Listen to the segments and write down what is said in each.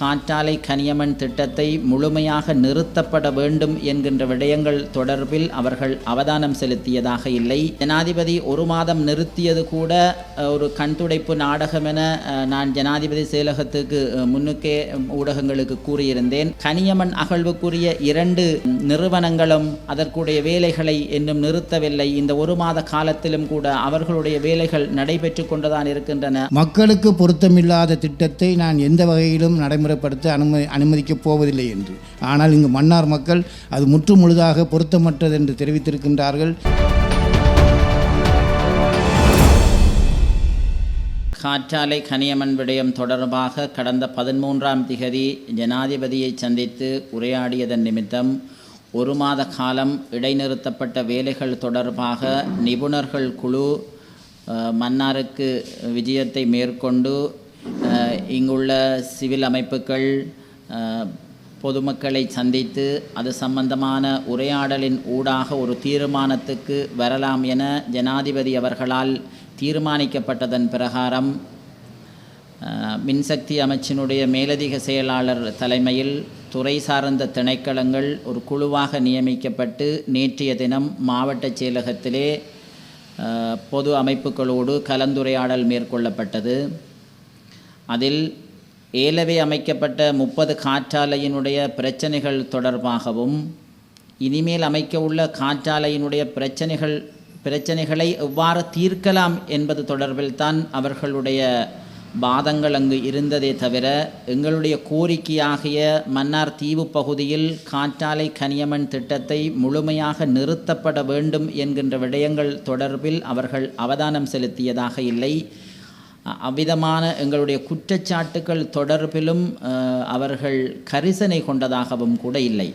காற்றாலை கனியமன் திட்டத்தை முழுமையாக நிறுத்தப்பட வேண்டும் என்கின்ற விடயங்கள் தொடர்பில் அவர்கள் அவதானம் செலுத்தியதாக இல்லை. ஜனாதிபதி ஒரு மாதம் நிறுத்தியது கூட ஒரு கண்துடைப்பு நாடகம் என நான் ஜனாதிபதி செயலகத்துக்கு முன்னுக்கே ஊடகங்களுக்கு கூறியிருந்தேன். கனியமன் அகழ்வுக்குரிய இரண்டு நிறுவனங்களும் அதற்குடைய வேலைகளை இன்னும் நிறுத்தவில்லை. இந்த ஒரு மாத காலத்திலும் கூட அவர்களுடைய வேலைகள் நடைபெற்று கொண்டுதான் இருக்கின்றன. மக்களுக்கு பொருத்தமில்லாத திட்டத்தை நான் எந்த வகையிலும் நடை நடைமுறைப்படுத்த அனுமதி அனுமதிக்கப் போவதில்லை என்று. ஆனால் இங்கு மன்னார் மக்கள் அது முற்று முழுதாக பொருத்தமற்றது என்று தெரிவித்திருக்கின்றார்கள். காற்றாலை கனியமன் விடயம் தொடர்பாக கடந்த பதிமூன்றாம் திகதி ஜனாதிபதியை சந்தித்து உரையாடியதன் நிமித்தம் ஒரு மாத காலம் இடைநிறுத்தப்பட்ட வேலைகள் தொடர்பாக நிபுணர்கள் குழு மன்னாருக்கு விஜயத்தை மேற்கொண்டு இங்குள்ள சிவில் அமைப்புகள் பொதுமக்களை சந்தித்து அது சம்பந்தமான உரையாடலின் ஊடாக ஒரு தீர்மானத்துக்கு வரலாம் என ஜனாதிபதி அவர்களால் தீர்மானிக்கப்பட்டதன் பிரகாரம் மின்சக்தி அமைச்சினுடைய மேலதிக செயலாளர் தலைமையில் துறை சார்ந்த திணைக்களங்கள் ஒரு குழுவாக நியமிக்கப்பட்டு நேற்றைய தினம் மாவட்ட செயலகத்திலே பொது அமைப்புகளோடு கலந்துரையாடல் மேற்கொள்ளப்பட்டது. அதில் ஏலவே அமைக்கப்பட்ட முப்பது காற்றாலையினுடைய பிரச்சனைகள் தொடர்பாகவும் இனிமேல் அமைக்க உள்ள காற்றாலையினுடைய பிரச்சனைகள் பிரச்சனைகளை எவ்வாறு தீர்க்கலாம் என்பது தொடர்பில் தான் அவர்களுடைய வாதங்கள் அங்கு இருந்ததே தவிர எங்களுடைய கோரிக்கையாகிய மன்னார் தீவு பகுதியில் காற்றாலை கனியமன் திட்டத்தை முழுமையாக நிறுத்தப்பட வேண்டும் என்கின்ற விடயங்கள் தொடர்பில் அவர்கள் அவதானம் செலுத்தியதாக இல்லை. அவ்விதமான எங்களுடைய குற்றச்சாட்டுக்கள் தொடர்பிலும் அவர்கள் கரிசனை கொண்டதாகவும் கூட இல்லை.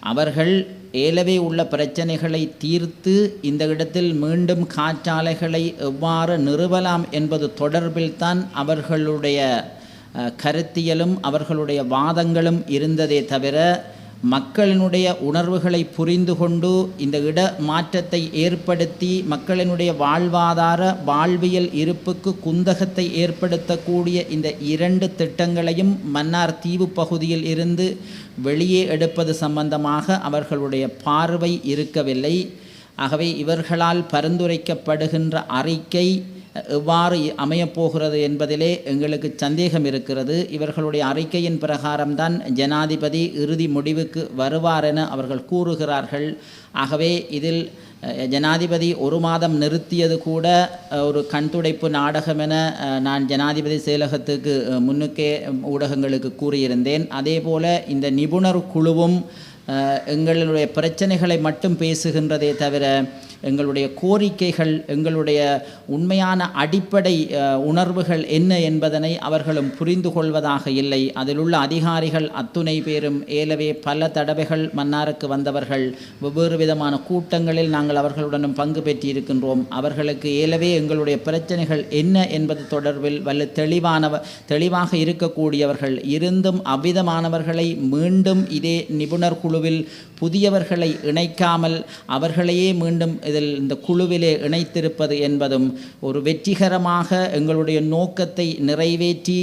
அவர்கள் ஏலவே உள்ள பிரச்சனைகளை தீர்த்து இந்த இடத்தில் மீண்டும் காற்றாலைகளை எவ்வாறு நிறுவலாம் என்பது தொடர்பில்தான் அவர்களுடைய கருத்தியலும் அவர்களுடைய வாதங்களும் இருந்ததே தவிர மக்களினுடைய உணர்வுகளை புரிந்து கொண்டு இந்த இட மாற்றத்தை ஏற்படுத்தி மக்களினுடைய வாழ்வாதார வாழ்வியல் இருப்புக்கு குந்தகத்தை ஏற்படுத்தக்கூடிய இந்த இரண்டு திட்டங்களையும் மன்னார் தீவு பகுதியில் இருந்து வெளியே எடுப்பது சம்பந்தமாக அவர்களுடைய பார்வை இருக்கவில்லை. ஆகவே இவர்களால் பரிந்துரைக்கப்படுகின்ற அறிக்கை எவ்வாறு அமையப்போகிறது என்பதிலே எங்களுக்கு சந்தேகம் இருக்கிறது. இவர்களுடைய அறிக்கையின் பிரகாரம்தான் ஜனாதிபதி இறுதி முடிவுக்கு வருவார் என அவர்கள் கூறுகிறார்கள். ஆகவே இதில் ஜனாதிபதி ஒரு மாதம் நிறுத்தியது கூட ஒரு கண்துடைப்பு நாடகம் என நான் ஜனாதிபதி செயலகத்துக்கு முன்னுக்கே ஊடகங்களுக்கு கூறியிருந்தேன். அதேபோல இந்த நிபுணர் குழுவும் எங்களுடைய பிரச்சனைகளை மட்டும் பேசுகின்றதே தவிர எங்களுடைய கோரிக்கைகள் எங்களுடைய உண்மையான அடிப்படை உணர்வுகள் என்ன என்பதனை அவர்களும் புரிந்து கொள்வதாக இல்லை. அதிலுள்ள அதிகாரிகள் அத்துணை பேரும் ஏலவே பல தடவைகள் மன்னாருக்கு வந்தவர்கள் வெவ்வேறு விதமான கூட்டங்களில் நாங்கள் அவர்களுடனும் பங்கு பெற்றிருக்கின்றோம். அவர்களுக்கு ஏலவே எங்களுடைய பிரச்சனைகள் என்ன என்பது தொடர்பில் வல்ல தெளிவானவ தெளிவாக இருக்கக்கூடியவர்கள் இருந்தும் அவ்விதமானவர்களை மீண்டும் இதே நிபுணர் குழு குழுவில் புதியவர்களை இணைக்காமல் அவர்களையே மீண்டும் இதில் இந்த குழுவிலே இணைத்திருப்பது என்பதும் ஒரு வெற்றிகரமாக எங்களுடைய நோக்கத்தை நிறைவேற்றி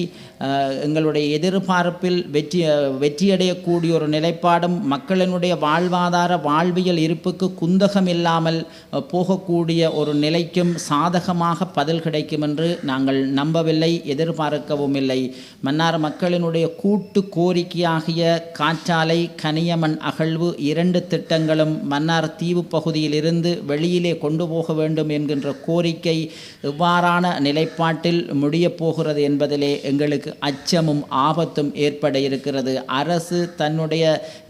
எங்களுடைய எதிர்பார்ப்பில் வெற்றி வெற்றியடையக்கூடிய ஒரு நிலைப்பாடும் மக்களினுடைய வாழ்வாதார வாழ்வியல் இருப்புக்கு குந்தகம் இல்லாமல் போகக்கூடிய ஒரு நிலைக்கும் சாதகமாக பதில் கிடைக்கும் என்று நாங்கள் நம்பவில்லை எதிர்பார்க்கவும் இல்லை. மன்னார் மக்களினுடைய கூட்டு கோரிக்கையாகிய காற்றாலை கனியமண் அகழ்வு இரண்டு திட்டங்களும் மன்னார் தீவு பகுதியிலிருந்து வெளியிலே கொண்டு போக வேண்டும் என்கின்ற கோரிக்கை இவ்வாறான நிலைப்பாட்டில் முடியப் போகிறது என்பதிலே எங்களுக்கு அச்சமும் ஆபத்தும் ஏற்பட இருக்கிறது. அரசு தன்னுடைய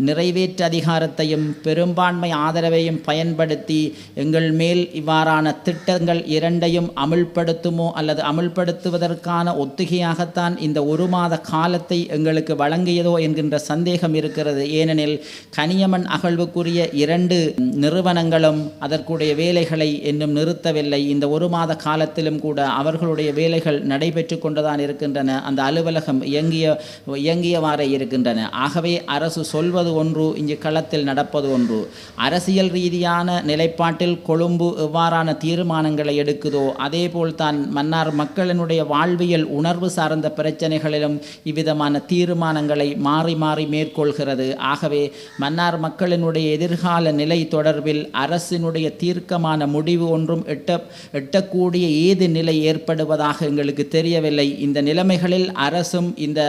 நிறைவேற்று அதிகாரத்தையும் பெரும்பான்மை ஆதரவையும் பயன்படுத்தி எங்கள் மேல் இவ்வாறான திட்டங்கள் இரண்டையும் அமுல்படுத்துமோ அல்லது அமுல்படுத்துவதற்கான ஒத்திகையாகத்தான் இந்த ஒரு மாத காலத்தை எங்களுக்கு வழங்கியதோ என்கின்ற சந்தேகம் இருக்கிறது. ஏனெனில் கனியமன் அகழ்வுக்குரிய இரண்டு நிறுவனங்களும் அதற்குடைய வேலைகளை இன்னும் நிறுத்தவில்லை. இந்த ஒரு மாத காலத்திலும் கூட அவர்களுடைய வேலைகள் நடைபெற்று கொண்டுதான் இருக்கின்றன. அந்த அலுவலகம் இயங்கிய இயங்கியவாறே இருக்கின்றன. ஆகவே அரசு சொல்வது ஒன்று இங்கு களத்தில் நடப்பது ஒன்று. அரசியல் ரீதியான நிலைப்பாட்டில் கொழும்பு எவ்வாறான தீர்மானங்களை எடுக்குதோ அதேபோல் தான் மன்னார் மக்களினுடைய வாழ்வியல் உணர்வு சார்ந்த பிரச்சனைகளிலும் இவ்விதமான தீர்மானங்களை மாறி மாறி மேற்கொள்கிறது. ஆகவே மன்னார் மக்களினுடைய எதிர்கால நிலை தொடர்பில் அரசினுடைய தீர்க்கமான முடிவு ஒன்றும் எட்ட எட்டக்கூடிய ஏது நிலை ஏற்படுவதாக எங்களுக்கு தெரியவில்லை. இந்த நிலைமைகளில் அரசும் இந்த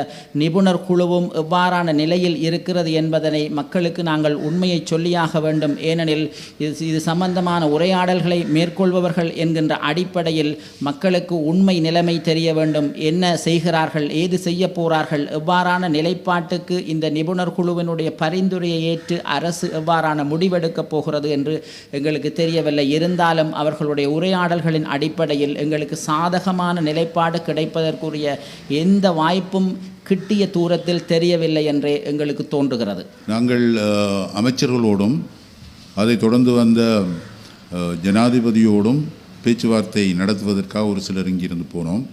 நிபுணர் குழுவும் எவ்வாறான நிலையில் இருக்கிறது என்பதனை மக்களுக்கு நாங்கள் உண்மையை சொல்லியாக வேண்டும். ஏனெனில் இது இது சம்பந்தமான உரையாடல்களை மேற்கொள்பவர்கள் என்கின்ற அடிப்படையில் மக்களுக்கு உண்மை நிலைமை தெரிய வேண்டும். என்ன செய்கிறார்கள் ஏது செய்ய போகிறார்கள் எவ்வாறான நிலைப்பாட்டுக்கு இந்த நிபுணர் குழுவினுடைய பரிந்துரை பரிந்துரையை ஏற்று அரசு எவ்வாறான முடிவெடுக்கப் போகிறது என்று எங்களுக்கு தெரியவில்லை. இருந்தாலும் அவர்களுடைய உரையாடல்களின் அடிப்படையில் எங்களுக்கு சாதகமான நிலைப்பாடு கிடைப்பதற்குரிய எந்த வாய்ப்பும் கிட்டிய தூரத்தில் தெரியவில்லை என்றே எங்களுக்கு தோன்றுகிறது. நாங்கள் அமைச்சர்களோடும் அதைத் தொடர்ந்து வந்த ஜனாதிபதியோடும் பேச்சுவார்த்தை நடத்துவதற்காக ஒரு சிலர் இங்கிருந்து போனோம்.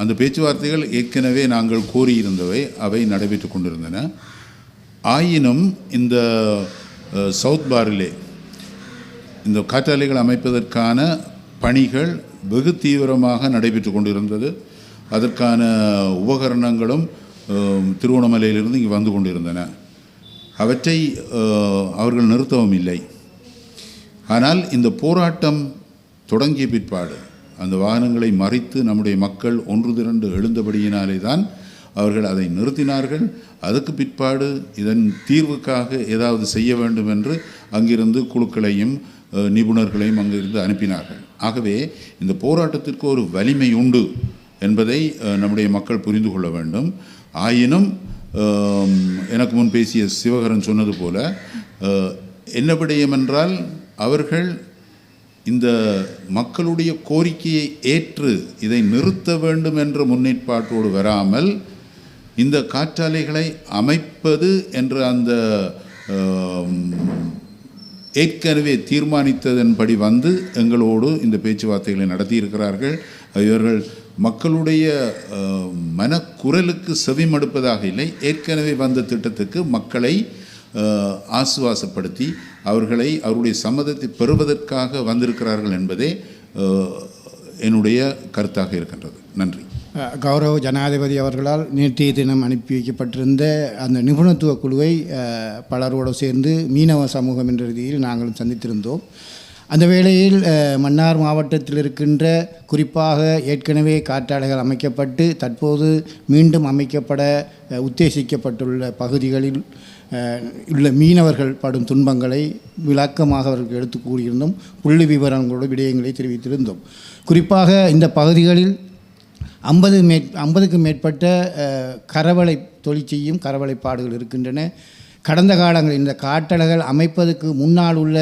அந்த பேச்சுவார்த்தைகள் ஏற்கனவே நாங்கள் கோரியிருந்தவை அவை நடைபெற்று கொண்டிருந்தன. ஆயினும் இந்த சவுத் பாரிலே இந்த காற்றாலைகள் அமைப்பதற்கான பணிகள் வெகு தீவிரமாக நடைபெற்று கொண்டிருந்தது. அதற்கான உபகரணங்களும் திருவண்ணாமலையிலிருந்து இங்கே வந்து கொண்டிருந்தன. அவற்றை அவர்கள் நிறுத்தவும் இல்லை. ஆனால் இந்த போராட்டம் தொடங்கிய பிற்பாடு அந்த வாகனங்களை மறித்து நம்முடைய மக்கள் ஒன்று திரண்டு எழுந்தபடியினாலே தான் அவர்கள் அதை நிறுத்தினார்கள். அதுக்கு பிற்பாடு இதன் தீர்வுக்காக ஏதாவது செய்ய வேண்டும் என்று அங்கிருந்து குழுக்களையும் நிபுணர்களையும் அங்கிருந்து அனுப்பினார்கள். ஆகவே இந்த போராட்டத்திற்கு ஒரு வலிமை உண்டு என்பதை நம்முடைய மக்கள் புரிந்து கொள்ள வேண்டும். ஆயினும் எனக்கு முன் பேசிய சிவகரன் சொன்னது போல என்ன விடயம் என்றால் அவர்கள் இந்த மக்களுடைய கோரிக்கையை ஏற்று இதை நிறுத்த வேண்டும் என்ற முன்னேற்பாட்டோடு வராமல் இந்த காற்றாலைகளை அமைப்பது என்ற அந்த ஏற்கனவே தீர்மானித்ததன்படி வந்து எங்களோடு இந்த பேச்சுவார்த்தைகளை நடத்தியிருக்கிறார்கள். இவர்கள் மக்களுடைய மனக்குரலுக்கு செவிமடுப்பதாக இல்லை. ஏற்கனவே வந்த திட்டத்துக்கு மக்களை ஆசுவாசப்படுத்தி அவர்களை அவருடைய சம்மதத்தை பெறுவதற்காக வந்திருக்கிறார்கள் என்பதே என்னுடைய கருத்தாக இருக்கின்றது. நன்றி. கௌரவ ஜனாதிபதி அவர்களால் நேற்றைய தினம் அனுப்பி வைக்கப்பட்டிருந்த அந்த நிபுணத்துவ குழுவை பலரோடு சேர்ந்து மீனவ சமூகம் என்ற ரீதியில் நாங்களும் சந்தித்திருந்தோம். அந்த வேளையில் மன்னார் மாவட்டத்தில் இருக்கின்ற குறிப்பாக ஏற்கனவே காற்றாலைகள் அமைக்கப்பட்டு தற்போது மீண்டும் அமைக்கப்பட உத்தேசிக்கப்பட்டுள்ள பகுதிகளில் உள்ள மீனவர்கள் படும் துன்பங்களை விளக்கமாக அவர்களுக்கு எடுத்து கூறியிருந்தோம். புள்ளி விவரங்களோட விடயங்களை தெரிவித்திருந்தோம். குறிப்பாக இந்த பகுதிகளில் ஐம்பது மே ஐம்பதுக்கும் மேற்பட்ட கரவளை தொழில் செய்யும் கரவலைப்பாடுகள் இருக்கின்றன. கடந்த காலங்களில் இந்த காட்டளைகள் அமைப்பதற்கு முன்னால் உள்ள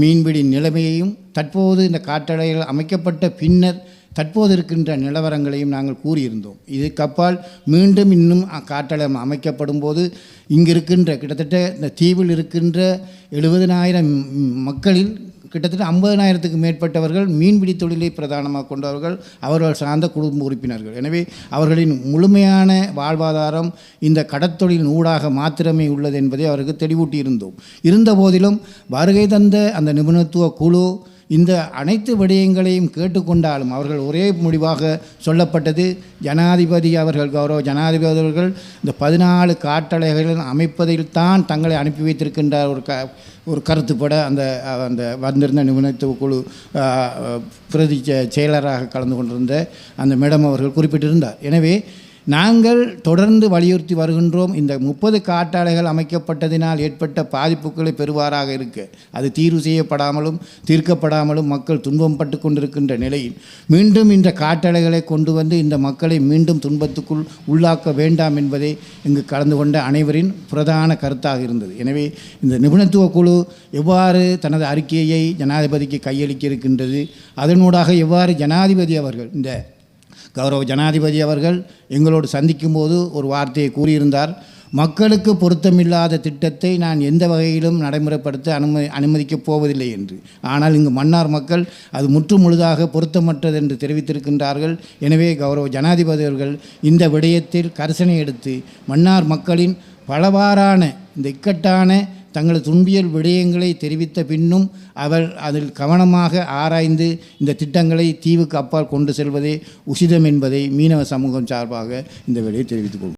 மீன்பிடி நிலைமையையும் தற்போது இந்த காட்டளைகள் அமைக்கப்பட்ட பின்னர் தற்போது இருக்கின்ற நிலவரங்களையும் நாங்கள் கூறியிருந்தோம். இதுக்கப்பால் மீண்டும் இன்னும் காட்டளம் அமைக்கப்படும் போது இங்கு இருக்கின்ற கிட்டத்தட்ட இந்த தீவில் இருக்கின்ற எழுபதனாயிரம் மக்களில் கிட்டத்தட்ட ஐம்பதனாயிரத்துக்கு மேற்பட்டவர்கள் மீன்பிடி தொழிலை பிரதானமாக கொண்டவர்கள் அவர்கள் சார்ந்த குடும்ப உறுப்பினர்கள். எனவே அவர்களின் முழுமையான வாழ்வாதாரம் இந்த கடற்தொழிலின் ஊடாக மாத்திரமே உள்ளது என்பதை அவருக்கு தெளிவூட்டி இருந்தோம் இருந்த போதிலும் வருகை தந்த அந்த நிபுணத்துவ குழு இந்த அனைத்து விடயங்களையும் கேட்டுக்கொண்டாலும் அவர்கள் ஒரே முடிவாக சொல்லப்பட்டது ஜனாதிபதி அவர்கள் கௌரவ ஜனாதிபதி அவர்கள் இந்த பதினாலு காட்டளைகளின் அமைப்பதில் தான் தங்களை அனுப்பி வைத்திருக்கின்ற ஒரு க ஒரு கருத்துப்பட அந்த அந்த வந்திருந்த நிபுணத்துவ குழு பிரதி செயலராக கலந்து கொண்டிருந்த அந்த மேடம் அவர்கள் குறிப்பிட்டிருந்தார். எனவே நாங்கள் தொடர்ந்து வலியுறுத்தி வருகின்றோம். இந்த முப்பது காட்டாலைகள் அமைக்கப்பட்டதினால் ஏற்பட்ட பாதிப்புகளை பெறுவாராக இருக்க. அது தீர்வு செய்யப்படாமலும் தீர்க்கப்படாமலும் மக்கள் துன்பம் பட்டு கொண்டிருக்கின்ற நிலையில் மீண்டும் இந்த காட்டாலைகளை கொண்டு வந்து இந்த மக்களை மீண்டும் துன்பத்துக்குள் உள்ளாக்க வேண்டாம் என்பதே இங்கு கலந்து கொண்ட அனைவரின் பிரதான கருத்தாக இருந்தது. எனவே இந்த நிபுணத்துவ குழு எவ்வாறு தனது அறிக்கையை ஜனாதிபதிக்கு கையளிக்க இருக்கின்றது அதனூடாக எவ்வாறு ஜனாதிபதி அவர்கள் இந்த கௌரவ ஜனாதிபதி அவர்கள் எங்களோடு சந்திக்கும் போது ஒரு வார்த்தையை கூறியிருந்தார். மக்களுக்கு பொருத்தமில்லாத திட்டத்தை நான் எந்த வகையிலும் நடைமுறைப்படுத்த அனுமதி அனுமதிக்கப் போவதில்லை என்று. ஆனால் இங்கு மன்னார் மக்கள் அது முற்றுமுழுதாக பொருத்தமற்றது என்று தெரிவித்திருக்கின்றார்கள். எனவே கௌரவ ஜனாதிபதி அவர்கள் இந்த விடயத்தில் கரிசனை எடுத்து மன்னார் மக்களின் பலவாறான இந்த இக்கட்டான தங்களது துன்பியல் விடயங்களை தெரிவித்த பின்னும் அவர் அதில் கவனமாக ஆராய்ந்து இந்த திட்டங்களை தீவுக்கு அப்பால் கொண்டு செல்வதே உசிதம் என்பதை மீனவ சமூகம் சார்பாக இந்த விடையை தெரிவித்துக் கொள்